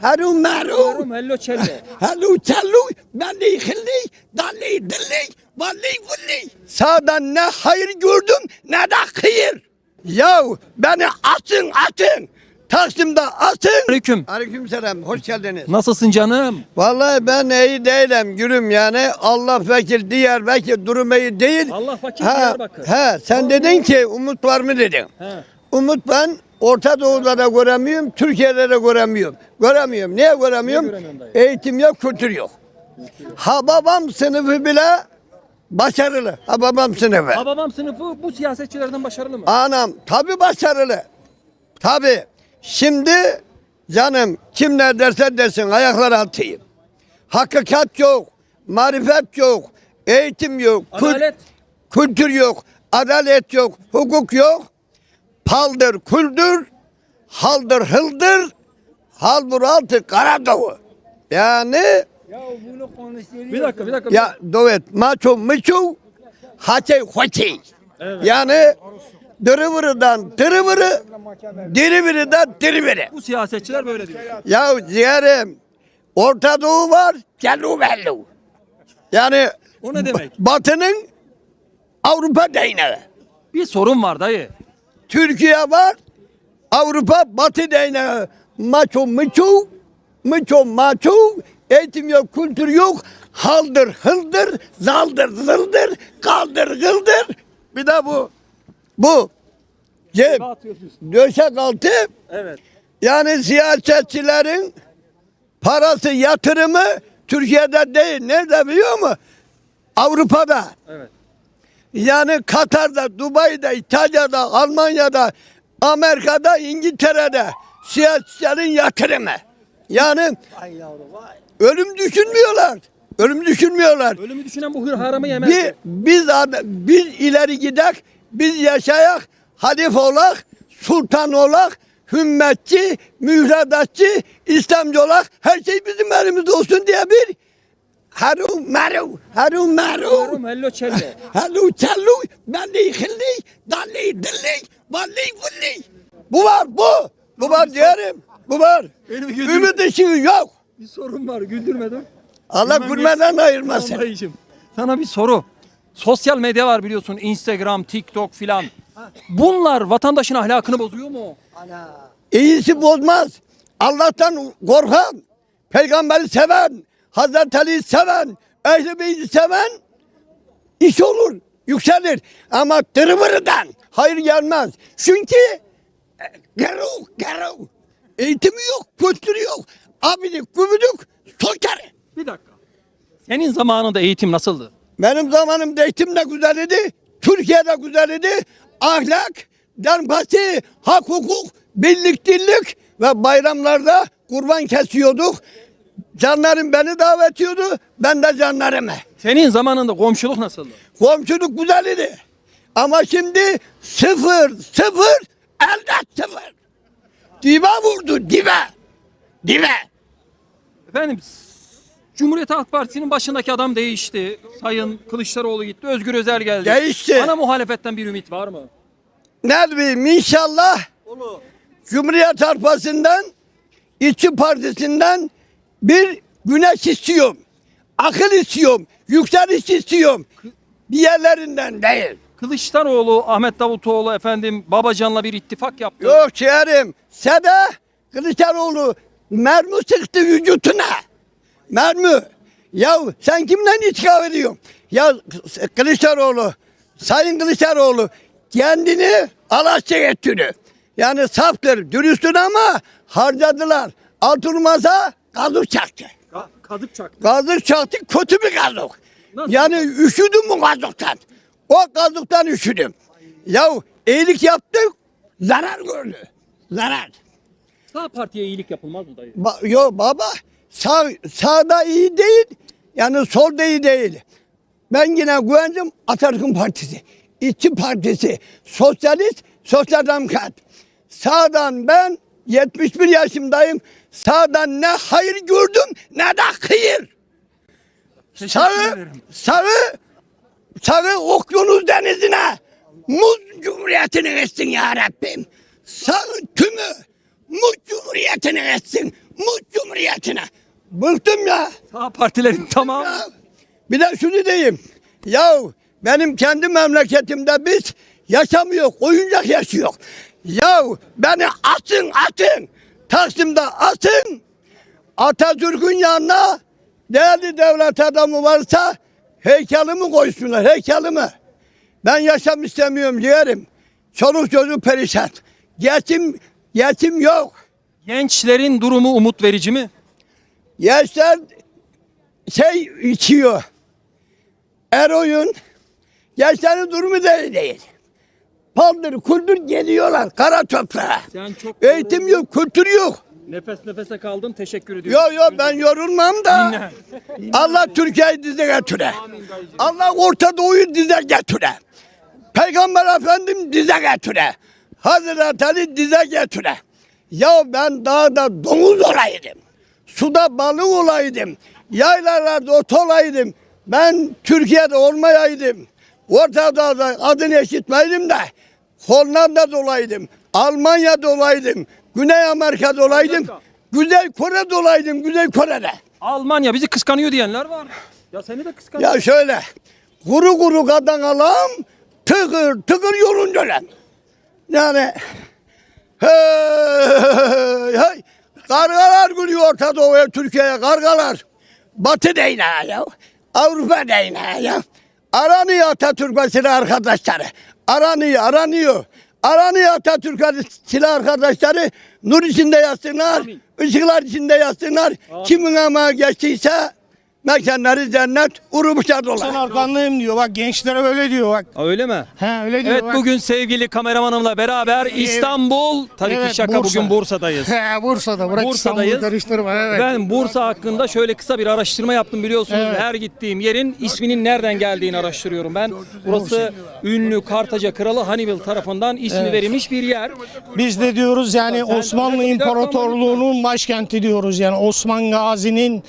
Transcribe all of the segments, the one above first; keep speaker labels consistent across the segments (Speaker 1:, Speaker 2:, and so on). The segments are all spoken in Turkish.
Speaker 1: Haru maru.
Speaker 2: Yorum hello cello.
Speaker 1: Halu çallu, belli hilli, dalli dilli, valli vulli. Sağdan ne hayır gördüm ne de hayır. Yahu beni atın atın. Taksim'de atın.
Speaker 2: Aleyküm.
Speaker 1: Aleykümselam, hoş geldiniz.
Speaker 2: Nasılsın canım?
Speaker 1: Vallahi ben iyi değilim gülüm yani. Allah vekil, diğer vekil durumu iyi değil.
Speaker 2: Allah fakir
Speaker 1: Ha,
Speaker 2: Diyarbakır.
Speaker 1: he, sen dedin ki umut var mı dedin.
Speaker 2: He.
Speaker 1: Umut ben Orta Doğu'da da göremiyorum, Türkiye'de de göremiyorum. Göremiyorum. Niye göremiyorum? Eğitim yok, kültür yok. Ha babam sınıfı bile başarılı. Ha babam sınıfı.
Speaker 2: Hababam sınıfı bu siyasetçilerden başarılı mı?
Speaker 1: Anam tabi başarılı. Tabi. Şimdi canım kim ne derse desin ayakları atayım. Hakikat yok, marifet yok, eğitim yok,
Speaker 2: Adalet.
Speaker 1: kültür yok, adalet yok, hukuk yok. Paldır küldür, haldır hıldır, halbur altı Karadoğu. Yani
Speaker 2: Bir dakika bir dakika.
Speaker 1: ya dovet maço mıço haçey hoçey. Yani dırıvırıdan dırıvırı, diriviridan diriviri.
Speaker 2: Bu siyasetçiler böyle diyor.
Speaker 1: Ya ciğerim Orta Doğu var, cellu bellu. Yani
Speaker 2: O ne demek?
Speaker 1: Batı'nın Avrupa değneği.
Speaker 2: Bir sorun var dayı.
Speaker 1: Türkiye var, Avrupa Batı değneği. Maço mıço, mıço maço, eğitim yok, kültür yok. Haldır hıldır, zaldır zıldır, kaldır gıldır. Bir de bu. Bu. Cep, döşek altı.
Speaker 2: Evet.
Speaker 1: Yani siyasetçilerin parası yatırımı Türkiye'de değil. Nerede biliyor musun? Avrupa'da.
Speaker 2: Evet.
Speaker 1: Yani Katar'da, Dubai'de, İtalya'da, Almanya'da, Amerika'da, İngiltere'de siyasetçilerin yatırımı. Yani ölüm düşünmüyorlar. Ölüm düşünmüyorlar.
Speaker 2: Ölümü düşünen bu haramı yemez.
Speaker 1: Biz, ad- biz ileri gidek, biz yaşayak, halife olak, sultan olak, hümmetçi, mühredatçı, İslamcı olak, her şey bizim elimizde olsun diye bir maru, haru maru.
Speaker 2: Yorum hello cello.
Speaker 1: Halu çallu, belli hilli, dalli dilli, valli vulli. Bu var bu. Bu var diyelim. Bu var.
Speaker 2: Benim gözüm-
Speaker 1: Ümit ışığı yok.
Speaker 2: bir sorun var güldürmeden.
Speaker 1: Allah
Speaker 2: Bilmem
Speaker 1: gülmeden ayırmasın.
Speaker 2: Dayıcım. Sana bir soru. Sosyal medya var biliyorsun. Instagram, TikTok filan. Bunlar vatandaşın ahlakını bozuyor mu?
Speaker 1: İyisi bozmaz. Allah'tan korkan, peygamberi seven, Hazreti Ali'yi seven, ehl-i beyti seven iş olur, yükselir. Ama tırvırıdan hayır gelmez. Çünkü e, garu, garu. Eğitimi yok, kültürü yok. Abidik, gübüdük, sokarı.
Speaker 2: Bir dakika. Senin zamanında eğitim nasıldı?
Speaker 1: Benim zamanımda eğitim de güzel idi. Türkiye'de güzel idi. Ahlak, demokrasi, hak hukuk, birlik dillik ve bayramlarda kurban kesiyorduk. Canlarım beni davet ediyordu. Ben de canlarımı.
Speaker 2: Senin zamanında komşuluk nasıldı?
Speaker 1: Komşuluk güzel idi. Ama şimdi sıfır, sıfır, elde sıfır. Dibe vurdu, dibe. Dibe.
Speaker 2: Efendim Cumhuriyet Halk Partisi'nin başındaki adam değişti. Sayın Kılıçdaroğlu gitti. Özgür Özel geldi.
Speaker 1: Değişti.
Speaker 2: Ana muhalefetten bir ümit var mı?
Speaker 1: Ne bileyim inşallah Cumhuriyet Harpası'ndan İşçi Partisi'nden bir güneş istiyorum. Akıl istiyorum. Yükseliş istiyorum. Diğerlerinden değil.
Speaker 2: Kılıçdaroğlu, Ahmet Davutoğlu efendim Babacan'la bir ittifak yaptı.
Speaker 1: Yok ciğerim. Sede Kılıçdaroğlu mermi sıktı vücutuna. Mermi. Ya sen kimden itikaf ediyorsun? Ya Kılıçdaroğlu, Sayın Kılıçdaroğlu kendini alaşça ettiriyor. Yani saftır, dürüsttür ama harcadılar. Altırmasa kazık çaktı.
Speaker 2: kazık çaktı.
Speaker 1: Kazık çaktı kötü bir kazık.
Speaker 2: Nasıl?
Speaker 1: Yani üşüdüm bu kazıktan. O kazıktan üşüdüm. Ya iyilik yaptık, zarar gördü. Zarar.
Speaker 2: Sağ partiye iyilik yapılmaz mı dayı?
Speaker 1: Ba yo baba sağ sağda iyi değil. Yani solda iyi değil. Ben yine güvendim Atatürk'ün partisi. İşçi partisi. Sosyalist, sosyal demokrat. Sağdan ben 71 yaşındayım. Sağdan ne hayır gördüm ne de hayır. Sağı, sağı, sağı okyanus denizine muz cumhuriyetini versin ya Rabbim. Sağı tümü Mut Cumhuriyeti'ne etsin. Mut Cumhuriyeti'ne. Bıktım ya.
Speaker 2: Sağ partilerin tamamı.
Speaker 1: Ya, Bir de şunu diyeyim. Ya benim kendi memleketimde biz yaşamıyor, oyuncak yaşıyor. Ya beni atın atın. Taksim'de atın. Atatürk'ün yanına değerli devlet adamı varsa heykelimi koysunlar, heykelimi. Ben yaşam istemiyorum ciğerim. Çoluk çocuk perişan. Yetim, yetim yok.
Speaker 2: Gençlerin durumu umut verici mi?
Speaker 1: Gençler şey içiyor. Eroyun. Gençlerin durumu da değil. Paldır kuldur geliyorlar kara toprağa.
Speaker 2: Sen çok
Speaker 1: Eğitim yok, kültür yok.
Speaker 2: Nefes nefese kaldım. Teşekkür ediyorum.
Speaker 1: Yok yok ben yorulmam da. Allah Türkiye'yi dize getire. Allah Orta Doğu'yu dize getire. Peygamber Efendim dize getire. Hazreti Ali dize getire. Ya ben dağda domuz olaydım. Suda balık olaydım. Yaylalarda ot olaydım. Ben Türkiye'de olmayaydım. Orta Doğu'da adını eşitmeydim de Hollanda'da olaydım. Almanya'da olaydım. Güney Amerika'da olaydım. Güney Kore'de olaydım. Güney Kore'de.
Speaker 2: Almanya bizi kıskanıyor diyenler var. Ya seni de kıskanıyor.
Speaker 1: Ya şöyle kuru kuru kadan alam tıkır tıkır yolun dönem. Yani hey, hey, kargalar gülüyor Orta Doğu'ya Türkiye'ye kargalar. Batı değneği ya. Avrupa değneği ya. Aranıyor Atatürk ve silah arkadaşları. Aranıyor aranıyor. Aranıyor Atatürk ve silah arkadaşları. Nur içinde yatsınlar.
Speaker 2: Amin.
Speaker 1: ışıklar içinde yatsınlar. Kimin ama geçtiyse mekanları cennet urumuşlar
Speaker 3: Sen
Speaker 1: dolar.
Speaker 3: arkandayım diyor. Bak gençlere böyle diyor bak.
Speaker 2: Aa, öyle mi?
Speaker 3: He öyle diyor.
Speaker 2: Evet
Speaker 3: bak.
Speaker 2: bugün sevgili kameramanımla beraber İstanbul tabii
Speaker 3: Evet,
Speaker 2: ki şaka
Speaker 3: Bursa.
Speaker 2: bugün Bursa'dayız.
Speaker 3: He Bursa'da. Bırak
Speaker 2: Bursa'dayız.
Speaker 3: İstanbul'u karıştırma. Evet.
Speaker 2: Ben Bursa hakkında şöyle kısa bir araştırma yaptım biliyorsunuz.
Speaker 3: Evet.
Speaker 2: Her gittiğim yerin isminin nereden geldiğini araştırıyorum ben. Burası ünlü Kartaca Kralı Hannibal tarafından ismi verilmiş bir yer.
Speaker 3: Biz de diyoruz yani
Speaker 2: Sen-
Speaker 3: Osmanlı İmparatorluğu'nun başkenti diyoruz. Yani Osman Gazi'nin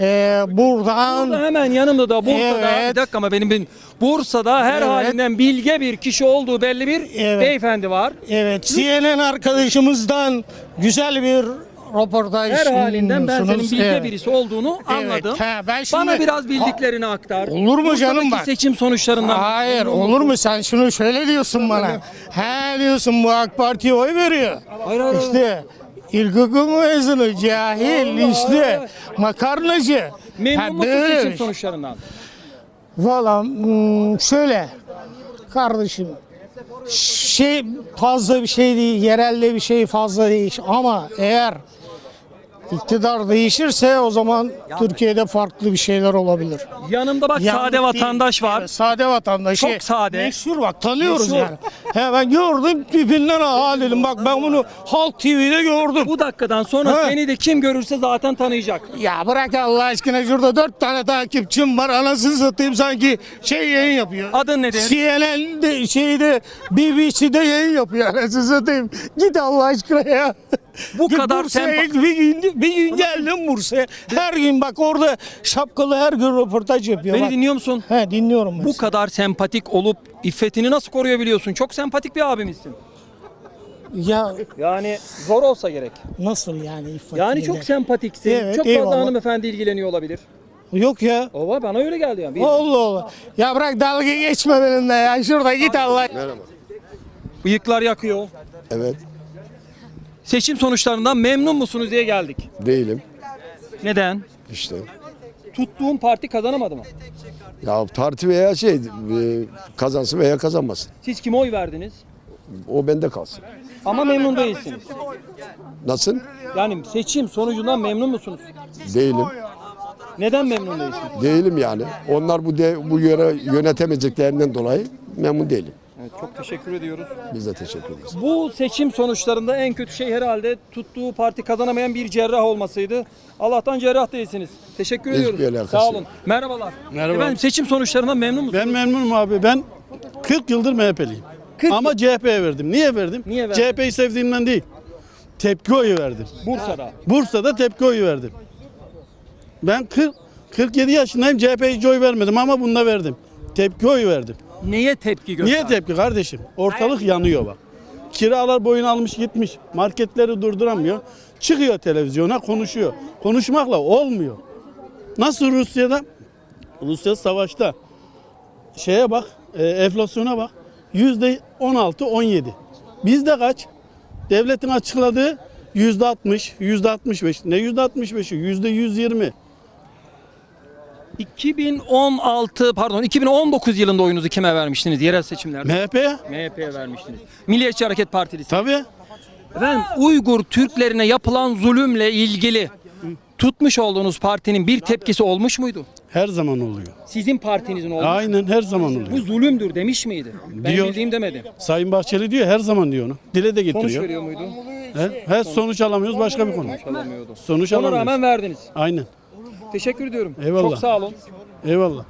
Speaker 3: e, buradan
Speaker 2: Burada hemen yanımda da Bursa'da
Speaker 3: Evet.
Speaker 2: bir dakika ama benim, benim Bursa'da her
Speaker 3: Evet.
Speaker 2: halinden bilge bir kişi olduğu belli bir
Speaker 3: Evet.
Speaker 2: beyefendi var.
Speaker 3: evet CNN arkadaşımızdan güzel bir röportaj
Speaker 2: Her halinden ben senin
Speaker 3: dinliyorsunuz.
Speaker 2: bilge
Speaker 3: Evet.
Speaker 2: birisi olduğunu anladım.
Speaker 3: he, ben şimdi-
Speaker 2: Bana biraz bildiklerini aktar.
Speaker 3: Olur mu canım
Speaker 2: Bursa'daki
Speaker 3: bak?
Speaker 2: seçim sonuçlarından.
Speaker 3: Hayır olur mu sen şunu şöyle diyorsun bana. He diyorsun bu AK Parti'ye oy veriyor.
Speaker 2: Hayır, hayır,
Speaker 3: İşte ilkokul mezunu cahil işte makarnacı.
Speaker 2: Memnun musun seçim sonuçlarından?
Speaker 3: Valla hmm, şöyle kardeşim şey fazla bir şey değil yerelde bir şey fazla değil ama eğer iktidar değişirse o zaman Türkiye'de farklı bir şeyler olabilir.
Speaker 2: Yanımda bak
Speaker 3: Yanlış
Speaker 2: sade vatandaş var.
Speaker 3: Evet, sade vatandaş.
Speaker 2: Çok sade.
Speaker 3: Meşhur bak tanıyoruz
Speaker 2: Meşhur.
Speaker 3: yani. He ben gördüm tipinden ha dedim bak ben bunu Halk TV'de gördüm.
Speaker 2: Bu dakikadan sonra
Speaker 3: Ha.
Speaker 2: seni de kim görürse zaten tanıyacak.
Speaker 3: Ya bırak Allah aşkına şurada dört tane takipçim var anasını satayım sanki şey yayın yapıyor.
Speaker 2: Adın nedir?
Speaker 3: CNN'de şeyde BBC'de yayın yapıyor anasını satayım. Git Allah aşkına ya.
Speaker 2: Bu kadar
Speaker 3: Bursa'ya bir gün, bir gün geldim Bursa'ya. Her gün bak orada şapkalı her gün röportaj yapıyor.
Speaker 2: Beni
Speaker 3: bak.
Speaker 2: dinliyor musun?
Speaker 3: He dinliyorum ben.
Speaker 2: Bu kadar sempatik olup iffetini nasıl koruyabiliyorsun? Çok sempatik bir abimizsin.
Speaker 3: Ya
Speaker 2: Yani zor olsa gerek.
Speaker 3: nasıl yani İffet
Speaker 2: Yani çok sempatiksin.
Speaker 3: Evet,
Speaker 2: çok fazla
Speaker 3: eyvallah.
Speaker 2: hanımefendi ilgileniyor olabilir.
Speaker 3: Yok ya.
Speaker 2: O var bana öyle geldi yani. Bir-
Speaker 3: Allah Allah. Ya bırak dalga geçme benimle ya. Şurada git Allah.
Speaker 2: Bıyıklar yakıyor.
Speaker 4: Evet,
Speaker 2: Seçim sonuçlarından memnun musunuz diye geldik.
Speaker 4: değilim
Speaker 2: Neden?
Speaker 4: işte.
Speaker 2: Tuttuğum parti kazanamadı mı?
Speaker 4: Ya parti veya şey e, kazansın veya kazanmasın.
Speaker 2: Siz kime oy verdiniz?
Speaker 4: O bende kalsın.
Speaker 2: Ama memnun değilsiniz.
Speaker 4: Nasıl?
Speaker 2: Yani seçim sonucundan memnun musunuz?
Speaker 4: Değilim.
Speaker 2: Neden memnun değilsiniz?
Speaker 4: Değilim yani. Onlar bu de, bu yöre yönetemeyeceklerinden dolayı memnun değilim.
Speaker 2: Çok teşekkür ediyoruz.
Speaker 4: Biz de teşekkür ederiz.
Speaker 2: Bu seçim sonuçlarında en kötü şey herhalde tuttuğu parti kazanamayan bir cerrah olmasıydı. Allah'tan cerrah değilsiniz. Teşekkür
Speaker 4: Hiçbir
Speaker 2: ediyoruz.
Speaker 4: alakası
Speaker 2: Sağ
Speaker 4: yok.
Speaker 2: olun. Merhabalar.
Speaker 5: Merhaba.
Speaker 2: Efendim seçim sonuçlarından memnun musunuz?
Speaker 5: Ben memnunum abi. Ben 40 yıldır MHP'liyim.
Speaker 2: 40
Speaker 5: Ama CHP'ye verdim. Niye verdim?
Speaker 2: Niye verdin?
Speaker 5: CHP'yi sevdiğimden değil. Tepki oyu verdim.
Speaker 2: Bursa'da.
Speaker 5: Bursa'da tepki oyu verdim. Ben 40 47 yaşındayım. CHP'ye hiç oy vermedim ama bunda verdim. Tepki oyu verdim.
Speaker 2: Neye tepki gösterdin?
Speaker 5: Niye tepki kardeşim? Ortalık yanıyor bak. Kiralar boyun almış gitmiş. Marketleri durduramıyor. Çıkıyor televizyona konuşuyor. Konuşmakla olmuyor. Nasıl Rusya'da? Rusya savaşta. Şeye bak, e, enflasyona bak. Yüzde 16, 17. Bizde kaç? Devletin açıkladığı yüzde 60, yüzde 65. Ne yüzde 65'i? Yüzde 120.
Speaker 2: 2016 pardon 2019 yılında oyunuzu kime vermiştiniz yerel seçimlerde?
Speaker 5: MHP'ye?
Speaker 2: MHP'ye vermiştiniz. Milliyetçi Hareket Partisi.
Speaker 5: Tabii.
Speaker 2: Efendim Uygur Türklerine yapılan zulümle ilgili tutmuş olduğunuz partinin bir tepkisi olmuş muydu?
Speaker 5: Her zaman oluyor.
Speaker 2: Sizin partinizin olmuş.
Speaker 5: Aynen her zaman
Speaker 2: Bu
Speaker 5: oluyor.
Speaker 2: zulümdür demiş miydi? Ben
Speaker 5: Diyor.
Speaker 2: bildiğim demedi.
Speaker 5: Sayın Bahçeli diyor her zaman diyor onu. Dile de
Speaker 2: Sonuç
Speaker 5: getiriyor.
Speaker 2: veriyor muydu?
Speaker 5: He? Her sonuç alamıyoruz başka bir konu.
Speaker 2: Alamıyordu.
Speaker 5: Sonuç
Speaker 2: Ona
Speaker 5: alamıyoruz.
Speaker 2: rağmen verdiniz.
Speaker 5: Aynen.
Speaker 2: Teşekkür ediyorum.
Speaker 5: Eyvallah.
Speaker 2: Çok sağ olun.
Speaker 5: Eyvallah.